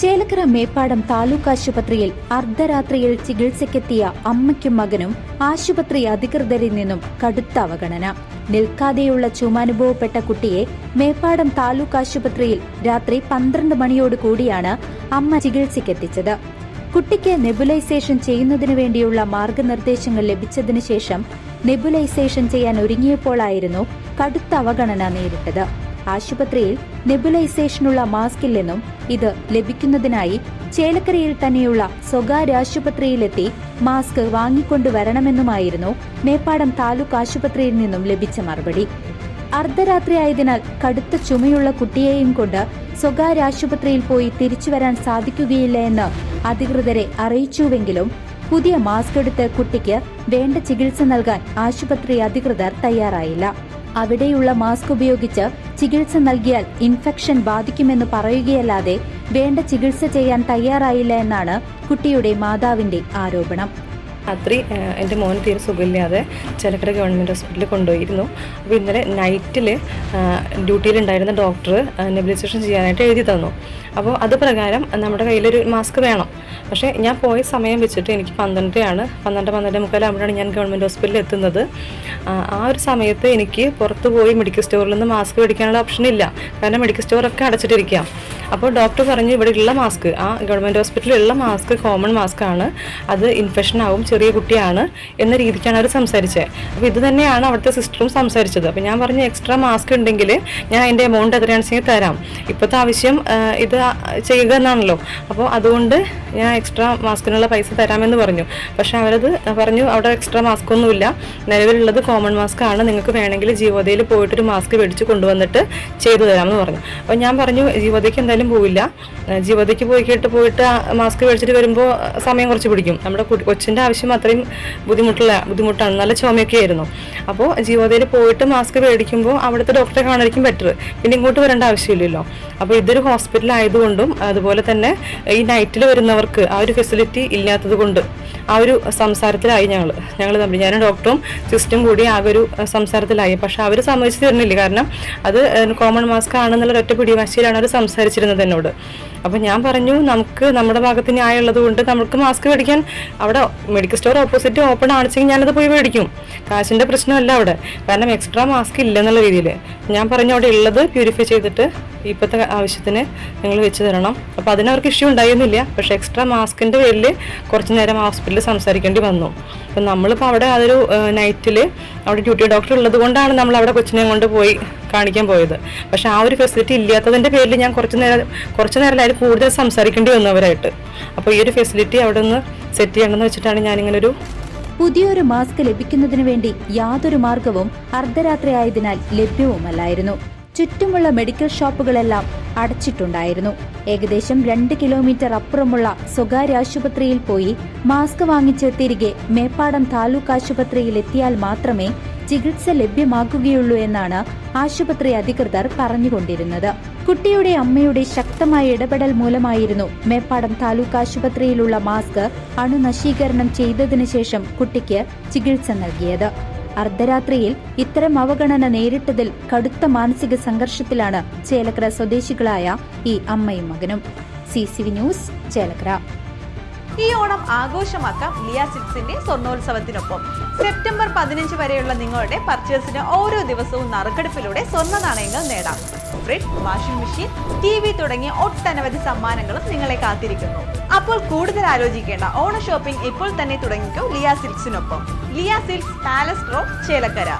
ചേലക്കര മേപ്പാടം താലൂക്ക് ആശുപത്രിയിൽ അർദ്ധരാത്രിയിൽ ചികിത്സയ്ക്കെത്തിയ അമ്മയ്ക്കും മകനും ആശുപത്രി അധികൃതരിൽ നിന്നും കടുത്ത അവഗണന. നിൽക്കാതെയുള്ള ചുമനുഭവപ്പെട്ട കുട്ടിയെ മേപ്പാടം താലൂക്ക് ആശുപത്രിയിൽ രാത്രി പന്ത്രണ്ട് മണിയോട് കൂടിയാണ് അമ്മ ചികിത്സയ്ക്കെത്തിച്ചത്. കുട്ടിക്ക് നെബുലൈസേഷൻ ചെയ്യുന്നതിനു വേണ്ടിയുള്ള മാർഗനിർദ്ദേശങ്ങൾ ലഭിച്ചതിനു ശേഷം നെബുലൈസേഷൻ ചെയ്യാൻ ഒരുങ്ങിയപ്പോഴായിരുന്നു കടുത്ത അവഗണന നേരിട്ടത്. ആശുപത്രിയിൽ നെബുലൈസേഷനുള്ള മാസ്കില്ലെന്നും ഇത് ലഭിക്കുന്നതിനായി ചേലക്കരയിൽ തന്നെയുള്ള സ്വകാര്യ ആശുപത്രിയിലെത്തി മാസ്ക് വാങ്ങിക്കൊണ്ടുവരണമെന്നുമായിരുന്നു മേപ്പാടം താലൂക്ക് ആശുപത്രിയിൽ നിന്നും ലഭിച്ച മറുപടി. അർദ്ധരാത്രിയായതിനാൽ കടുത്ത ചുമയുള്ള കുട്ടിയെയും കൊണ്ട് സ്വകാര്യ ആശുപത്രിയിൽ പോയി തിരിച്ചു വരാൻ സാധിക്കുകയില്ല എന്ന് അധികൃതരെ അറിയിച്ചുവെങ്കിലും പുതിയ മാസ്ക് എടുത്ത് കുട്ടിക്ക് വേണ്ട ചികിത്സ നൽകാൻ ആശുപത്രി അധികൃതർ തയ്യാറായില്ല. അവിടെയുള്ള മാസ്ക് ഉപയോഗിച്ച് ചികിത്സ നൽകിയാൽ ഇൻഫെക്ഷൻ ബാധിക്കുമെന്ന് പറയുകയല്ലാതെ വേണ്ട ചികിത്സ ചെയ്യാൻ തയ്യാറായില്ല എന്നാണ് കുട്ടിയുടെ മാതാവിന്റെ ആരോപണം. രാത്രി എന്റെ മോൻ തീരെ സുഖമില്ലാതെ ചിലക്കട ഗവൺമെന്റ് ഹോസ്പിറ്റലിൽ കൊണ്ടുപോയിരുന്നു. അപ്പോൾ ഇന്നലെ നൈറ്റിൽ ഡ്യൂട്ടിയിലുണ്ടായിരുന്ന ഡോക്ടർ നെബിലൈസേഷൻ ചെയ്യാനായിട്ട് എഴുതി തന്നു. അപ്പോൾ അത് പ്രകാരം നമ്മുടെ കയ്യിലൊരു മാസ്ക് വേണം. പക്ഷേ ഞാൻ പോയ സമയം വെച്ചിട്ട് എനിക്ക് പന്ത്രണ്ടരയാണ് പന്ത്രണ്ട് പന്ത്രണ്ട് മുക്കാലാകുമ്പോഴാണ് ഞാൻ ഗവൺമെന്റ് ഹോസ്പിറ്റലിൽ എത്തുന്നത്. ആ, ഒരു സമയത്ത് എനിക്ക് പുറത്ത് പോയി മെഡിക്കൽ സ്റ്റോറിൽ നിന്ന് മാസ്ക് മേടിക്കാനുള്ള ഓപ്ഷൻ ഇല്ല. കാരണം മെഡിക്കൽ സ്റ്റോറൊക്കെ അടച്ചിട്ടിരിക്കാം അപ്പോൾ ഡോക്ടർ പറഞ്ഞു ഇവിടെ ഉള്ള മാസ്ക് ആ ഗവൺമെന്റ് ഹോസ്പിറ്റലിലുള്ള മാസ്ക് കോമൺ മാസ്ക് ആണ്. അത് ഇൻഫെക്ഷൻ ആവും ചെറിയ കുട്ടിയാണ് എന്ന രീതിക്കാണ് അവർ സംസാരിച്ചത് അപ്പോൾ ഇത് തന്നെയാണ് അവിടുത്തെ സിസ്റ്ററും സംസാരിച്ചത്. അപ്പോൾ ഞാൻ പറഞ്ഞു എക്സ്ട്രാ മാസ്ക് ഉണ്ടെങ്കിൽ ഞാൻ അതിന്റെ എമൗണ്ട് എത്രയാണെന്ന് തരാം. ഇപ്പോഴത്തെ ആവശ്യം ഇത് ചെയ്യുക എന്നാണല്ലോ. അപ്പോൾ അതുകൊണ്ട് ഞാൻ എക്സ്ട്രാ മാസ്കിനുള്ള പൈസ തരാമെന്ന് പറഞ്ഞു. പക്ഷേ അവരത് പറഞ്ഞു അവിടെ എക്സ്ട്രാ മാസ്ക് ഒന്നുമില്ല നിലവിലുള്ളത് കോമൺ മാസ്ക് ആണ്. നിങ്ങൾക്ക് വേണമെങ്കിൽ ജീവോദയിൽ പോയിട്ടൊരു മാസ്ക് മേടിച്ച് കൊണ്ടുവന്നിട്ട് ചെയ്തു തരാമെന്ന് പറഞ്ഞു. അപ്പോൾ ഞാൻ പറഞ്ഞു ജീവോദയ്ക്ക് എന്തായാലും പോവില്ല. ഏഹ് ജീവോദയ്ക്ക് പോയിട്ട് പോയിട്ട് മാസ്ക് മേടിച്ചിട്ട് വരുമ്പോൾ സമയം കുറച്ച് പിടിക്കും. നമ്മുടെ കൊച്ചിന്റെ ആവശ്യം അത്രയും ബുദ്ധിമുട്ടുള്ള ബുദ്ധിമുട്ടാണ്. നല്ല ചുമയൊക്കെ ആയിരുന്നു. അപ്പോൾ ജീവോദയിൽ പോയിട്ട് മാസ്ക് മേടിക്കുമ്പോൾ അവിടുത്തെ ഡോക്ടറെ കാണാനായിരിക്കും ബെറ്റർ പിന്നെ ഇങ്ങോട്ട് വരേണ്ട ആവശ്യമില്ലല്ലോ. അപ്പോൾ ഇതൊരു ഹോസ്പിറ്റൽ ആയതുകൊണ്ടും അതുപോലെ തന്നെ ഈ നൈറ്റിൽ വരുന്നവർക്ക് ആ ഒരു ഫെസിലിറ്റി ഇല്ലാത്തത് കൊണ്ട് ആ ഒരു സംസാരത്തിലായി ഞങ്ങൾ ഞങ്ങൾ തമ്മിൽ. ഞാനും ഡോക്ടറും സിസ്റ്റും കൂടി ആ ഒരു സംസാരത്തിലായി. പക്ഷെ അവർ സമ്മതിച്ചു തരുന്നില്ല കാരണം അത് കോമൺ മാസ്ക് ആണെന്നുള്ള ഒറ്റ പിടിവാശിയിലാണ് അവർ സംസാരിച്ചിരുന്നത് എന്നോട്. അപ്പോൾ ഞാൻ പറഞ്ഞു നമുക്ക് നമ്മുടെ ഭാഗത്ത് ന്യായമുള്ളത് കൊണ്ട് നമുക്ക് മാസ്ക് മേടിക്കാൻ അവിടെ മെഡിക്കൽ സ്റ്റോർ ഓപ്പോസിറ്റ് ഓപ്പൺ ആണെച്ചെങ്കിൽ ഞാനത് പോയി മേടിക്കും. കാശിന്റെ പ്രശ്നമല്ല അവിടെ. കാരണം എക്സ്ട്രാ മാസ്ക് ഇല്ലെന്നുള്ള രീതിയിൽ ഞാൻ പറഞ്ഞു അവിടെ ഉള്ളത് പ്യൂരിഫൈ ചെയ്തിട്ട് ഇപ്പോഴത്തെ ആവശ്യത്തിന് നിങ്ങൾ വെച്ച് തരണം. അപ്പോൾ അതിനവർക്ക് ഇഷ്യൂ ഉണ്ടായിരുന്നില്ല. പക്ഷേ എക്സ്ട്രാ മാസ്കിന്റെ പേരിൽ കുറച്ച് നേരം ഹോസ്പിറ്റലിൽ സംസാരിക്കേണ്ടി വന്നു. അപ്പം നമ്മളിപ്പോൾ അവിടെ അതൊരു നൈറ്റിൽ അവിടെ ഡ്യൂട്ടി ഡോക്ടർ ഉള്ളത് കൊണ്ടാണ് നമ്മൾ അവിടെ കൊച്ചിനെ കൊണ്ട് പോയി കാണിക്കാൻ പോയത്. പക്ഷേ ആ ഒരു ഫെസിലിറ്റി ഇല്ലാത്തതിന്റെ പേരിൽ ഞാൻ കുറച്ച് നേരം കുറച്ച് നേരം അതിൽ കൂടുതൽ സംസാരിക്കേണ്ടി വന്നവരായിട്ട്. അപ്പോൾ ഈ ഒരു ഫെസിലിറ്റി അവിടെ നിന്ന് സെറ്റ് ചെയ്യണമെന്ന് വെച്ചിട്ടാണ് ഞാനിങ്ങനെ ഒരു പുതിയൊരു മാസ്ക് ലഭിക്കുന്നതിനു വേണ്ടി യാതൊരു മാർഗവും അർദ്ധരാത്രി ആയതിനാൽ ലഭ്യവുമല്ലായിരുന്നു ചുറ്റുമുള്ള മെഡിക്കൽ ഷോപ്പുകളെല്ലാം അടച്ചിട്ടുണ്ടായിരുന്നു. ഏകദേശം രണ്ട് കിലോമീറ്റർ അപ്പുറമുള്ള സ്വകാര്യ ആശുപത്രിയിൽ പോയി മാസ്ക് വാങ്ങിച്ച് തിരികെ മേപ്പാടം താലൂക്ക് ആശുപത്രിയിൽ എത്തിയാൽ മാത്രമേ ചികിത്സ ലഭ്യമാക്കുകയുള്ളൂ എന്നാണ് ആശുപത്രി അധികൃതർ പറഞ്ഞുകൊണ്ടിരുന്നത്. കുട്ടിയുടെ അമ്മയുടെ ശക്തമായ ഇടപെടൽ മൂലമായിരുന്നു മേപ്പാടം താലൂക്ക് ആശുപത്രിയിലുള്ള മാസ്ക് അണുനശീകരണം ചെയ്തതിനു ശേഷം കുട്ടിക്ക് ചികിത്സ നൽകിയത്. അർദ്ധരാത്രിയിൽ ഇത്തരം അവഗണന നേരിട്ടതിൽ കടുത്ത മാനസിക സംഘർഷത്തിലാണ് ചേലക്കര സ്വദേശികളായ ഈ അമ്മയും മകനും. C news Chelakkara. ഈ ഓണം ആഘോഷമാക്കാം ലിയ സിക്സിന്റെ സ്വർണോത്സവത്തിനൊപ്പം സെപ്റ്റംബർ പതിനഞ്ച് വരെയുള്ള നിങ്ങളുടെ പർച്ചേസിന് ഓരോ ദിവസവും നറുക്കെടുപ്പിലൂടെ സ്വർണ നാണയങ്ങൾ നേടാം. Fridge washing machine T V തുടങ്ങിയ ഒട്ടനവധി സമ്മാനങ്ങളും നിങ്ങളെ കാത്തിരിക്കുന്നു. അപ്പോൾ കൂടുതൽ ആലോചിക്കേണ്ട ഓണ ഷോപ്പിംഗ് ഇപ്പോൾ തന്നെ തുടങ്ങിക്കോ Liya സിൽക്സിനൊപ്പം. Liya Silks palace road Chelakkara.